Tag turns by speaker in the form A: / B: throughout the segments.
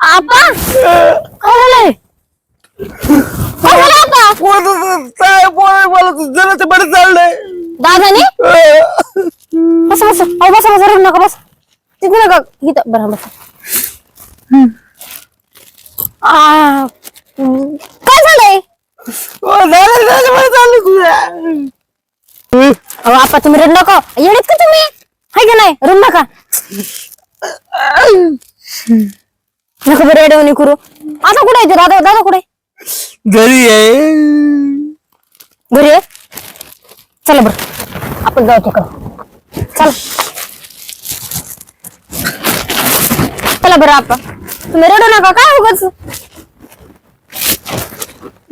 A: आपा काय झालंय काय झालं आपा
B: काय बोलाय मला जराचं बरं चाललंय
A: दादाने? बस बस. अहो बस बस. रडू नका बस. तिकडे नका. इथं. बरं बस. आ, काय झालंय? अहो आपा तुम्ही रडू नका. येडेत का तुम्ही? हाय का नाही? रडू नका. नका बरं रेडवणी करू. आता कुठे आहे ते? दादा दादा कुठे?
B: घरी आहे.
A: घरी आहे? चला बरं. आपण जाऊ तिकडं. चला. चला बरं आपण. तुम्ही रडू नका काय उगाच?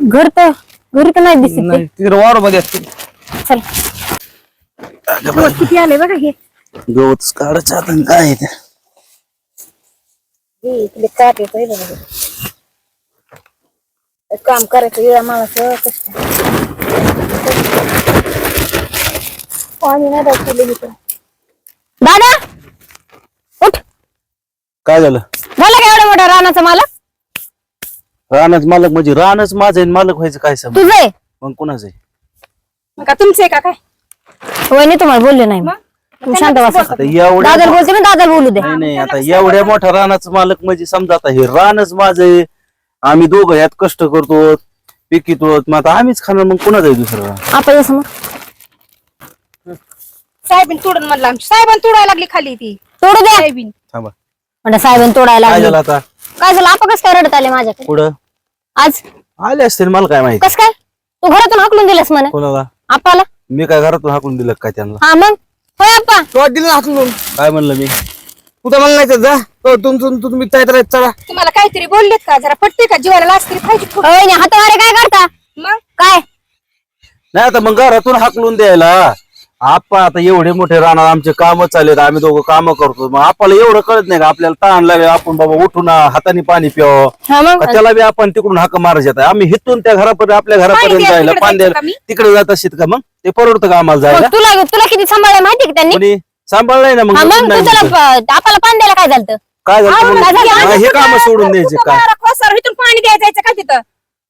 A: घर तर घरी तर नाही दिसत
B: नाही तिकडे वारमध्ये असते
A: ते. चला किती आले बघा हे.
B: गवत काढायचं आता काय आहे ते?
A: काम करायचं वेळा मला कष्ट. पाणी नाही दाखवलं दादा उठ.
B: काय झालं?
A: झालं का एवढा मोठा रानाचा मालक?
B: रानच मालक म्हणजे रानच माझं आहे आणि मालक व्हायचं काय समज
A: तुझं आहे?
B: मग कोणाचं आहे?
C: का तुमचं आहे का काय?
A: वहिनी तुम्हाला बोलले नाही. तुम्ही शांत बसा.
B: आता एवढ्या
A: दादाला बोलते मी दादाला बोलू दे.
B: नाही नाही आता एवढ्या मोठ्या रानाचं मालक म्हणजे समजा आता हे रानच माझं आहे. आम्ही दोघं यात कष्ट करतो पिकितो मग आता आम्हीच खाणार मग कोणाचं आहे दुसरं रान?
A: आपण समोर
C: साहेबीन तोडून म्हणलं आमची. साहेबांनी तोडायला लागली खाली ती.
A: तोडू दे
C: साहेबीन.
B: थांबा.
A: म्हणजे साहेबांनी तोडायला
B: काय
A: लागले.
B: झालं आता?
A: काय झालं? आपण कसं काय रडत आले माझ्याकडे?
B: पुढं?
A: आज?
B: आले असतील मला काय माहिती.
A: कस काय? तू घरातून हाकलून दिलंस म्हणे.
B: कोणाला?
A: आपाला
B: मी काय घरातून हाकून दिलं काय त्यांना?
A: हा मग? होय आप्पा.
D: तो दिलं हाकलून.
B: काय म्हणलं मी?
D: कुठं म्हणायचं जा. तो तुमचं तुम्ही काय करायचं चला.
C: तुम्हाला काहीतरी बोललेत का? जरा पटते का? जीवाला लाच तरी पाहिजे थोडं.
A: होय हातवारे काय करता?
C: मग?
A: काय?
B: नाही आता मग घरातून हाकलून द्यायला. आपण आता एवढे मोठे राहणार आमचे काम चालेत आम्ही दोघं काम करतो. मग आपल्याला एवढं कळत नाही का? आपल्याला ताण लागेल आपण बाबा उठून हाताने पाणी प्यावं.
A: हा मग.
B: त्याला बी आपण तिकडून हाक मारायचे आता. आम्ही हिथून त्या घरापर्यंत आपल्या घरापर्यंत जायला
C: तिकडे जायचं का?
B: तिकडे जात असत का मग? ते परवडतं का आम्हाला जायला?
A: तुला तुला किती सांभाळलं माहिती का त्यांनी?
B: कोणी? सांभाळलंय ना मग
A: हा
B: नाही.
A: प- आपल्याला पाणी द्यायला काय झालं
B: काय झालं
A: हा,
B: मग? काम सोडून द्यायचे काय
C: इथून पाणी द्यायला जायचं का तिथं?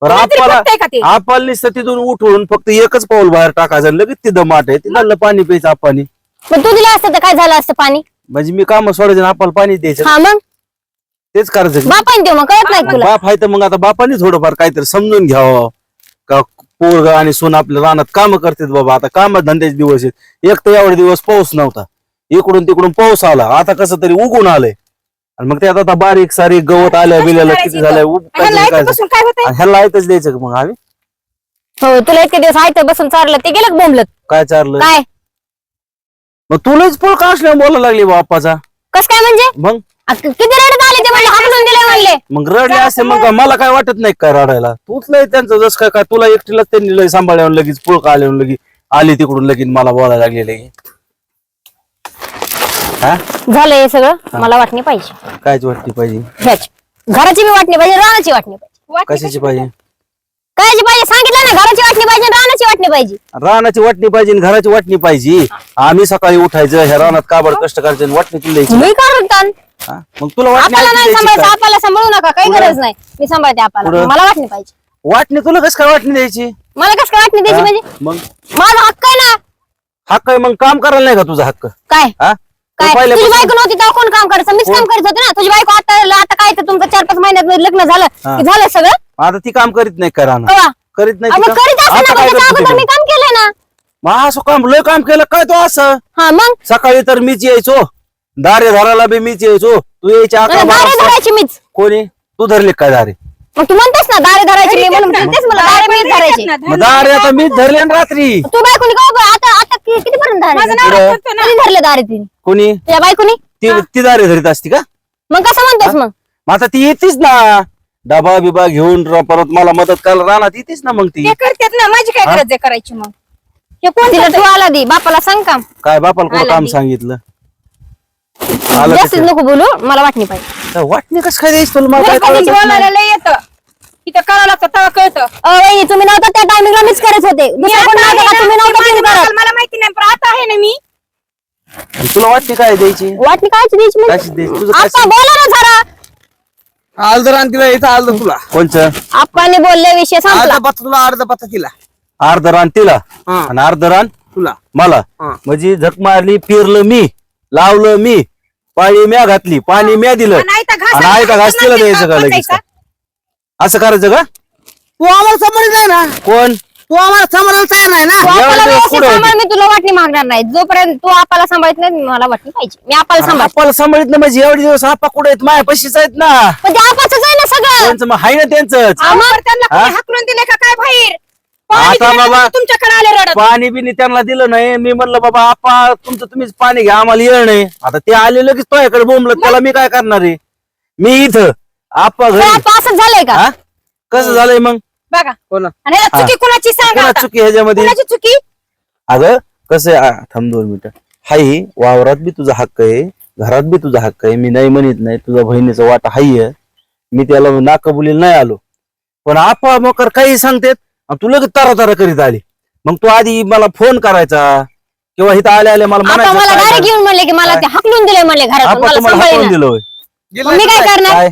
B: बरं
C: कोणातरी
B: आपल्याला
C: बघताय का ते?
B: आपल्याला नुसतं तिथून उठून फक्त एकच पाऊल बाहेर टाकायचं आणि लगेच तिथं माठ आहे. तिथलं पाणी प्यायचं आपण
A: तू दिलं असतं तर काय झालं असतं पाणी?
B: म्हणजे मी काम सोडायचं आणि आपल्याला पाणी द्यायचं.
A: हा मग?
B: तेच करायचं
A: बापाने देऊ मग कळत नाही तुला.
B: बाप आहे तर मग आता बापाने थोडंफार काहीतरी समजून घ्यावं. का पोरग आणि सून आपल्या रानात काम करतात बाबा. आता काम धंद्याचे दिवस आहेत. एक तर एवढे दिवस पाऊस नव्हता. इकडून तिकडून पाऊस आला. आता कसं तरी उगून आलंय. आणि मग त्यात आता बारीक सारीक गवत आल्या बिल्याला किती झालंय उग-
C: ह्याला
B: काय-
C: होतंय?
B: ऐकच द्यायचं का मग आम्ही?
A: हो तुला इतके दिवस आहे बसून चारलं ते गेलं बोंबलत?
B: काय चारलं?
A: काय?
B: मग तुलाच पोळ का असल्या बोलायला लागली बाप्पाचा.
A: कस काय म्हणजे?
B: मग?
A: कि- किती रडत आले ते म्हणले हाकलून दिले म्हणले.
B: मग रडले असे मग का मला काय वाटत नाही काय रडायला? तूच लय त्यांचं जस काय काय तुला एकटीलाच त्यांनी लय सांभाळल्यावर लगेच पुळका आल्यावर लगी आली तिकडून लगेच मला बोलायला लागले लगे हा?
A: झालं हे सगळं? मला वाटणी पाहिजे.
B: कायच वाटली पाहिजे?
A: ह्याची. घराची बी वाटणी पाहिजे रानाची वाटणी पाहिजे.
C: वाटणी
B: कशाची पाहिजे?
A: कायची पाहिजे? सांगितलं ना घराची वाटणी पाहिजे रानाची वाटणी पाहिजे.
B: रानाची वाटणी पाहिजे आणि घराची वाटणी पाहिजे. आम्ही सकाळी उठायचं ह्या रानात काबड कष्ट करायचे आणि वाटणी तुला द्यायची
A: मी काय म्हणतात
B: हा? मग तुला वाटणी
A: आपल्याला नाही
B: द्यायची
A: सांभाळायचं
B: का?
A: आपल्याला सांभाळू नका काही. गरज नाही. मी सांभाळते आपल्याला.
B: पुढं.
A: मला वाटणी पाहिजे.
B: वाटणी? तुला कसं काय वाटणी द्यायची?
A: मला कसं काय वाटणी द्यायची
B: हा?
A: म्हणजे?
B: मग?
A: माझा हक्क आहे ना.
B: हक्क आहे मग काम करायला नाही का तुझा हक्क?
A: काय?
B: हा?
A: काय? तुझी बायको नव्हती तेव्हा कोण काम करायचं? मीच काम करत होते ना. तुझी बायको आता आता काय तर तुमचं चार पाच महिन्यात लग्न झालं. की झालं सगळं?
B: आता ती काम करीत नाही का रानात
A: कवा?
B: करीत नाही
A: अहो,
B: ती
A: मग
B: काम?
A: करीत असेल
B: आता
A: ना
B: काय
A: पण त्याच्या
B: करते ती
A: अगोदर
B: काम?
A: मी काम केलंय ना.
B: मग असं काम लय काम केलं काय तो असं?
A: हा मग?
B: सकाळी तर मीच यायचो. दारे धरायला बी मीच यायचो. तू यायची अकरा
A: मला
B: बारा
A: दारे
B: वाजता.
A: धरायची मीच.
B: कोणी? तू धरले काय दारे?
A: मग तू म्हणतेस ना दारे धरायची मी म्हणून म्हणतेस मला दारे मीच धरायची.
B: मग दारे आता मीच धरले ना रात्री.
A: तू बायकोनी का? आता आता कि- कितीपर्यंत
C: माझं
A: धरायची
C: नाव
B: पुढं.
C: करतो ना.
A: कधी धरले दारे तिने?
B: कोणी?
A: तुझ्या बायकोनी?
B: ती ती दारे धरीत असती का?
A: मग कसं म्हणतोस मग?
B: मग आता ती येतीच ना. डबा बिबा घेऊन र- परत मला मदत करायला राहणार येतीच ना मग ती.
C: ते करतात ना माझी काय गरज आहे करायची मग? हे कोण
A: तिला? तू आला दे बापाला सांग काम.
B: काय बापाला कोण
C: आला
B: काम. सांगितलं? आलं
A: जास्तीच
B: तिथे.
A: नको बोलू मला वाटणी पाहिजे.
B: वाटणी कसं काय द्यायची तुला? मला काय
C: तुला कधी
B: कळतच नाही.
C: बोलायला लय येतं. लागतं तेव्हा कळतं.
A: अ, वहिनी तुम्ही नव्हता त्या टायमिंगला मिस करत होते.
C: मी
A: दुसरं कोण
C: आता
A: नव्हतं
C: आहे
A: का?
C: ना,
A: तुम्ही
C: ते
A: नव्हता
C: माझ्या
A: तुम्ही करत
C: बापाला मला माहिती नाही पण आता आहे ना मी.
B: आणि तुला वाटणी काय द्यायची?
A: वाटणी कायची द्यायची?
B: कशी द्यायची? तुझं काय
A: आता बोला ना जरा.
D: आलदर आणि तिला इथं आलदर तुला.
B: कोणचं?
A: आप्पाने बोलले विषय संपला.
D: अर्धा पत्ता तुला अर्धा पत्ता तिला.
B: अर्ध रान तिला?
D: हा.
B: आणि अर्ध रान
D: तुला.
B: मला?
D: हा.
B: म्हणजे झक मारली पेरलं मी लावलं मी. पाळी म्या घातली पाणी म्या दिलं.
C: आणि आयता घास
B: आणि आयता घास तिला द्यायचं का लगेच? असं करायचं का?
D: तू आम्हाला नाही ना?
B: कोण?
D: तू आम्हाला सांभाळायला तयार नाही ना?
A: तू व्यवस्थित
B: होती?
A: सांभाळ मी तुला वाटणी मागणार नाही. जोपर्यंत तू आपल्याला सांभाळत नाही मला वाटणी पाहिजे. मी आपल्याला सांभाळ
B: आपल्याला सांभाळत नाही म्हणजे एवढे दिवस आपा कुठे आहेत? माया पशीच आहेत ना.
A: पण ते आपाच आहे ना सगळं.
B: त्यांचं मग हाय ना त्यांचंच.
C: त्यांना
B: हा?
C: कोणी हाकलून दिले का काय बाहेर? पाणी
B: आता
C: दिलं
B: बाबा-
C: तुमच्याकडे आले रडत.
B: पाणी बिनी त्यांना दिलं नाही. मी म्हणलं बाबा आपा तुमचं तुम्हीच पाणी घ्या आम्हाला येळ नाही. आता ते आले लगेच तुझ्याकडे बोंबलं त्याला मी काय करणार आहे? मी इथं आपा घरी.
A: असंच झालंय का?
B: हा? कसं झालंय मग?
C: बघा. आणि चुकी कुणाची सांगा
B: कोणा
C: आता.
B: चुकी ह्याच्यामध्ये?
C: कुणाची चुकी?
B: अगं कसं आहे, आ, थांब दोन मिनिटं. हाय वावरात बी तुझा हक्क आहे. घरात बी तुझा हक्क आहे. मी नाही म्हणत नाही. तुझ्या बहिणीचा वाटा हाय आहे. मी त्याला नाकबुलीला नाही आलो. पण आपा मकर काही सांगतेत? आणि तू लगेच तारा तारा करीत आली. मग तू आधी मला फोन करायचा. किंवा इथं आले आले मला
A: आता मला
B: म्हणायचं
A: डायरेक्ट
B: काय
A: येऊन म्हणले की मला ते हकलून दिले म्हणले घरातून.
B: आपा
A: मला
B: तुम्हाला हाकलून
A: सांभाळेना
B: दिलं होय.
D: गेलं
A: मग मी काय. करणार?
B: काय?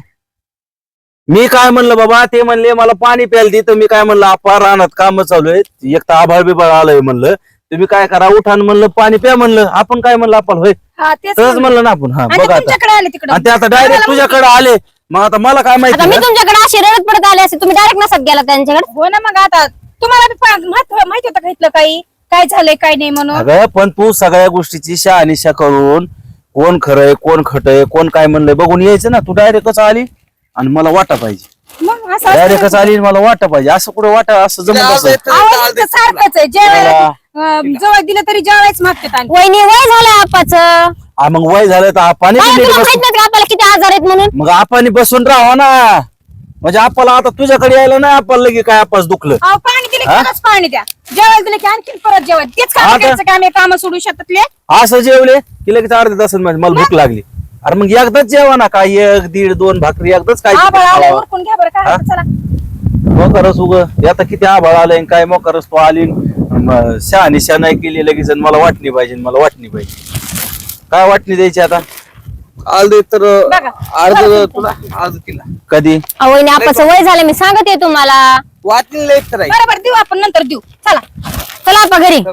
B: मी काय म्हणलं बाबा ते म्हणले मला पाणी प्यायला दे. तर मी काय म्हणलं आपा रानात काम चालू आहे एक तर आभाळ बिभाळ आलंय म्हणलं. तुम्ही काय करा उठान म्हणलं पाणी प्या म्हणलं आपण काय म्हणलं आपण होय?
C: हा तेच
B: तसंच म्हणलं. ना आपण. हा
C: आणि
B: बघ आता.
C: तुमच्याकडे आले तिकडे.
B: आणि ते आता डायरेक्ट तुझ्याकडे आले. मग आता मला काय
A: आता
B: माहिती
A: मी
B: ना?
A: तुमच्याकडे अशी रडत पडत आले असते तुम्ही डायरेक्ट नसत गेला त्यांच्याकडे?
C: हो ना मग आता तुम्हाला बी पा- माहीत माहिती होतं का इथलं काही? काय झालंय काय नाही म्हणून?
B: अगं पण तू सगळ्या गोष्टीची शहानिशा करून कोण खरंय कोण खटय कोण काय म्हणलंय बघून यायचं ना. तू डायरेक्टच आली आणि मला वाटा पाहिजे.
C: मग असं
B: डायरेक्टच आली मला वाटा पाहिजे. असं कुठं वाटा असं जमत असं.
C: आवाज
D: तुला.
C: सारखंच आहे. जेवायला
B: त्याला-
C: अं, जवळ दिलं तरी जेवायच मागतात आणि
A: वहिनी वय आपाच.
B: मग वय झालं तर पाणी
A: काय
B: नीट
A: तुला
B: बस
A: माहीत नाही का आपल्याला किती आजार आहेत म्हणून?
B: मग आपण बसून राहा ना. म्हणजे आपल्याला आता तुझ्याकडे यायला नाही आपल्याला लगे काय आपस दुखलं.
C: अहो पाणी दिलं
B: हा?
C: पाणी द्या. जेवायला दिलं की आणखी परत जेवाय तेच काम
B: आता-
C: करायचं काम काम सोडू शकतले
B: असं जेवले की लगेच अर्ध्या तासात माझी- मला भूक लागली. अरे मग एकदाच जेवा ना काय एक दीड दोन भाकरी एकदाच काय
C: आभाळ आलं
B: खावं.
C: उरकून घ्या बरं काय
B: हा?
C: चला.
B: मोकरस उग. आता किती आभाळ आलंय आणि काय मोकरस तो आली. म- शहानिशा नाही केली लगेच आणि मला वाटणी पाहिजे मला वाटणी पाहिजे. काय वाटणी द्यायची आता?
D: अर्ध तर
C: बघा.
D: अर्ध तुला अर्ध तिला.
B: कधी?
A: अहो, वहिनी आपाचं वय झालं मी सांगते तुम्हाला.
D: वाटलेलं एक तर आहे.
C: बरोबर देऊ आपण नंतर देऊ. चला.
A: चला आपा घरी.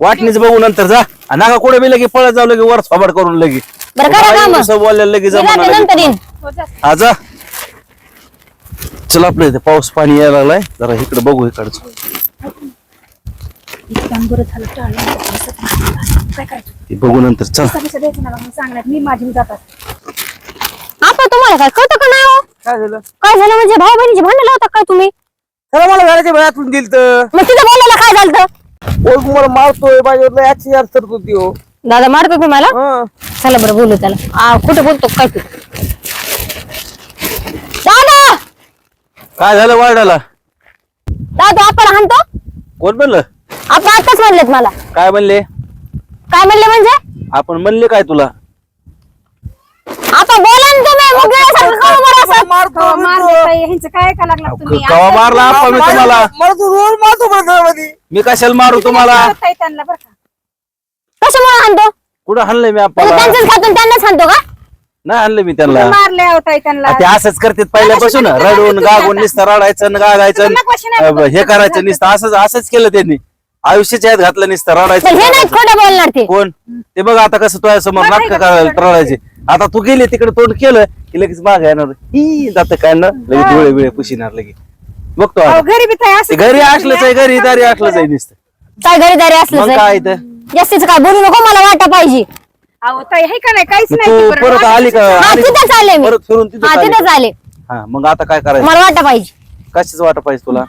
B: वाटणीच बघू नंतर जा. आणि नका कुठे बी लगे पळत जाऊ लगे वर थोबड करून लगे
A: बरं करा काम.
B: कसं बोलायला लगे
A: मी
B: जमाना
A: जाते
B: लगे.
A: नंतर येईन.
C: हो, जा.
B: हा जा चल आपलं इथे पाऊस पाणी यायला लागलाय. जरा इकडे बघू इकडचं.
C: काय करायचं?
B: ते बघू नंतर चल.
C: पैसा द्यायचं ना मग सांगण्यात मी माझी मी जातात.
A: आपा तुम्हाला काय कळतं का नाही हो?
D: काय झालं?
A: काय झालं म्हणजे भाऊ बहिणीचे भांडण लावता काय तुम्ही?
D: चला मला घराच्या बाहेरून दिल तर
A: मग तिथं बोलायला काय झालं?
D: ओळख मला मारतोय? माझ्यावर ऍक्सिडेंट करत होती हो.
A: दादा मारतो तुम्हाला
D: हं.
A: चला बरं बोलू त्याला. आ, कुठं बोलतो काय तू? दादा!
B: काय झालं वाढायला
A: दादा आपण हाणतो?
B: कोण म्हणलं?
A: आपण आताच म्हणलेत मला.
B: काय म्हणले?
A: काय म्हणले म्हणजे?
B: आपण म्हणले काय तुला?
A: आता बोला ना तुम्ही मग वेळेसारखं का बरं असं?
D: मारतो
C: मारलं
D: मारतो.
C: ताई, ह्यांचं काय का लागला तुम्ही?
B: कवा मारला आपा मी तुम्हाला?
D: मला तू रोज मारतो मध्ये
B: मी कशाला मारू तुम्हाला?
C: त्यांना बरं का?
A: कशामुळे हाणतो?
B: कुठं हाणलंय मी आपल्याला?
A: त्यांचंच खातून त्यांनाच हाणतो का?
B: नाही आणलं मी त्यांना.
C: मारले त्यांना?
B: ते असंच करतात पहिल्यापासून. रडून गागून? नुसतं रडायचं आणि गागायचं अ. हे करायचं नुसतं असंच असंच केलं त्यांनी. आयुष्याच्या यात घातलं नुसतं
A: हे नाही
B: रडायचं
A: खोटं बोलणार ते.
B: कोण? ते बघ आता कसं तुझ्या समोर नाटक. रडायचे. आता तू गेले तिकडे तोंड केलं की लगेच माग येणार. ही जात काय ना? लगेच डोळे बिळे पुशिणार लगेच. बघतो आता.
C: घरी बी ताई
B: ते
C: असं
B: घरी असलंच आहे घरी दारी असलंच आहे नुसतं.
A: काय घरीदारी
B: मग
A: असलं
B: काय तर
A: जास्तीच काय बोलू नको मला वाटा पाहिजे.
C: अहो ताई हे का नाही? काहीच
B: मग
C: नाही
B: तू
C: ते बरं.
B: परत आली का?
A: हा
B: आली-
A: तिथंच आले मी.
B: परत फिरून तिथं
A: हा
B: आली.
A: तिथंच आले.
B: हा मग आता काय करायचं?
A: मला वाटा पाहिजे.
B: कशाच वाटा पाहिजे तुला?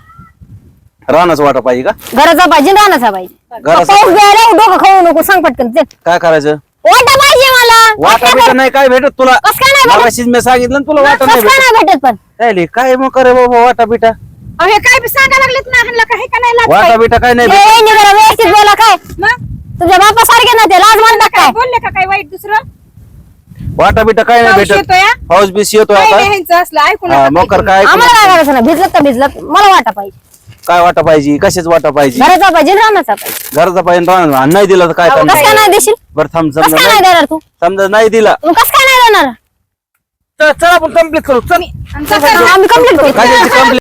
B: रानाच वाटा पाहिजे का?
A: घराचा पाहिजे राहण्याचा पाहिजे.
B: घराचा
A: पाऊस द्यायला डोकं खाऊ नको सांग पटकन चल.
B: काय करायचं?
A: वाटा पाहिजे मला.
B: वाटा बिटा नाही काय भेटत तुला?
A: कसं काय नाही भेटत?
B: मगाशीच मी सांगितलं ना तुला वाटा नाही
A: कसं काय
B: भेटत.
A: नाही भेटत पण?
B: त्याले काय मग करे बाबा वाटा बिटा?
C: अहो, हे काय बी सांगा लागलेत ना ह्यांना काही का नाही
B: वाटा
C: काही?
B: बिटा काय नाही
A: ए,
B: भेटत?
A: ए, निघाला, व्यवस्थित बोला काय?
C: मग?
A: तुझ्या बापा सारखे ना ते लाज म्हणतात
C: काय
A: काय?
C: बोलले का काय वाईट दुसरं?
B: वाटा बिटा काय नाही
C: पाऊस
B: भेटत.
C: येतोय हा?
B: पाऊस बीस येतोय
C: काय
B: आता.
C: नाही ह्यांचं असलं ऐकून
B: हा,
C: नका
B: मोकर. काय ऐकू
A: आम्हाला काय
B: नको.
A: करायचं? नाही भिजलं तर भिजलं मला वाटा पाहिजे.
B: काय वाटा पाहिजे? कशाच वाटा पाहिजे?
A: घराचा पाहिजे रानाचा पाहिजे.
B: घराचा पाहिजे राहणार आणि नाही दिला तर काय
A: कस
B: करणार
A: काय नाही देशील?
B: बरं थांब
A: कस काय
B: समजा
A: नाही देणार तू?
B: समजा नाही दिला.
A: मग कस काय नाही देणार?
D: चल चल आपण कंप्लीट करू. चल.
A: आम्ही कंप्लीट करू?